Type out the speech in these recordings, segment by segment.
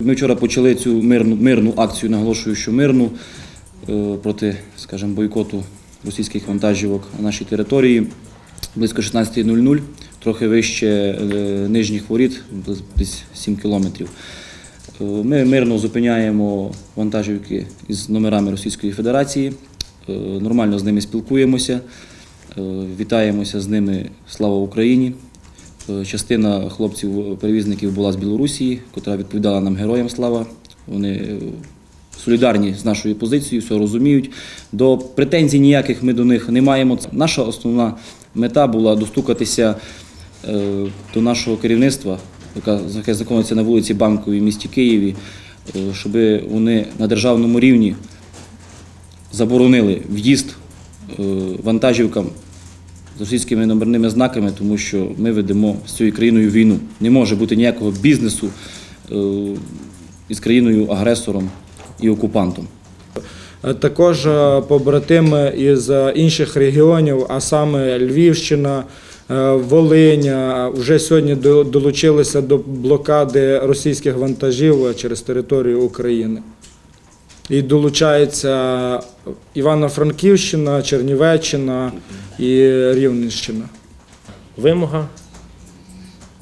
Ми вчора почали цю мирну, мирну акцію, наголошую, що мирну е, проти, скажімо, бойкоту російських вантажівок на нашій території близько 16.00, трохи вище е, нижніх воріт, десь 7 кілометрів. Е, Ми мирно зупиняємо вантажівки із номерами Російської Федерації, нормально з ними спілкуємося, вітаємося з ними Слава Україні. Е, Частина хлопців-перевізників була з Білорусі, котра відповідала нам героям слава. Вони е, солідарні з нашою позицією, все розуміють. До претензій ніяких ми до них не маємо. Наша основна мета була достукатися е, до нашого керівництва, яка яке знаходиться на вулиці Банковій в місті Києві, е, щоб вони на державному рівні заборонили в'їзд е, вантажівкам з російськими номерними знаками, тому що ми ведемо з цією країною війну. Не може бути ніякого бізнесу е, із країною-агресором і окупантом. Е, Також е, побратими із інших регіонів, а саме Львівщина, Волинь, е, вже сьогодні долучилися до блокади російських вантажів через територію України. І долучається Івано-Франківщина, Чернівеччина і Рівненщина. вимога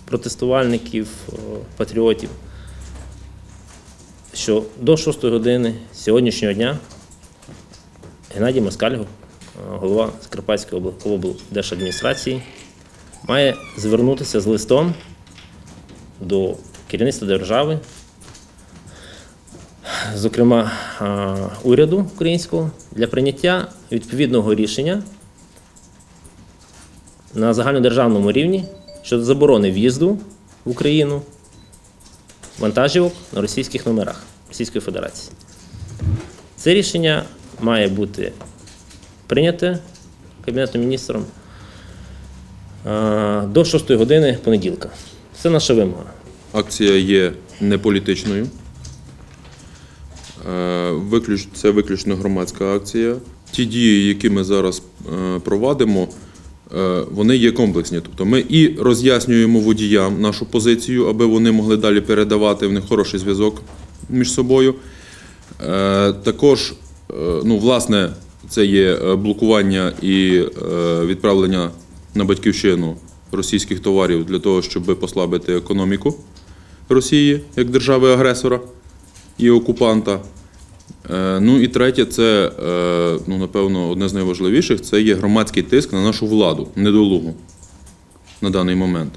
протестувальників, патріотів, що до 6 години сьогоднішнього дня Геннадій Москаль, о, голова Закарпатської обл- облдержадміністрації, має звернутися з листом до керівництва держави, зокрема уряду українського, для прийняття відповідного рішення на загальнодержавному рівні щодо заборони в'їзду в Україну вантажівок на російських номерах Російської Федерації. Це рішення має бути прийняте Кабінетом міністром е, до 6 години понеділка. Це наша вимога. Акція є неполітичною. Е, Це виключно громадська акція. Ті дії, які ми зараз е, провадимо, е, вони є комплексні. Тобто ми і роз'яснюємо водіям нашу позицію, аби вони могли далі передавати в них хороший зв'язок між собою. Також, ну, власне, це є блокування і відправлення на батьківщину російських товарів для того, щоб послабити економіку Росії як держави-агресора і окупанта. Е, ну і третє, це е, ну, напевно одне з найважливіших це є громадський тиск на нашу владу, недолугу на даний момент.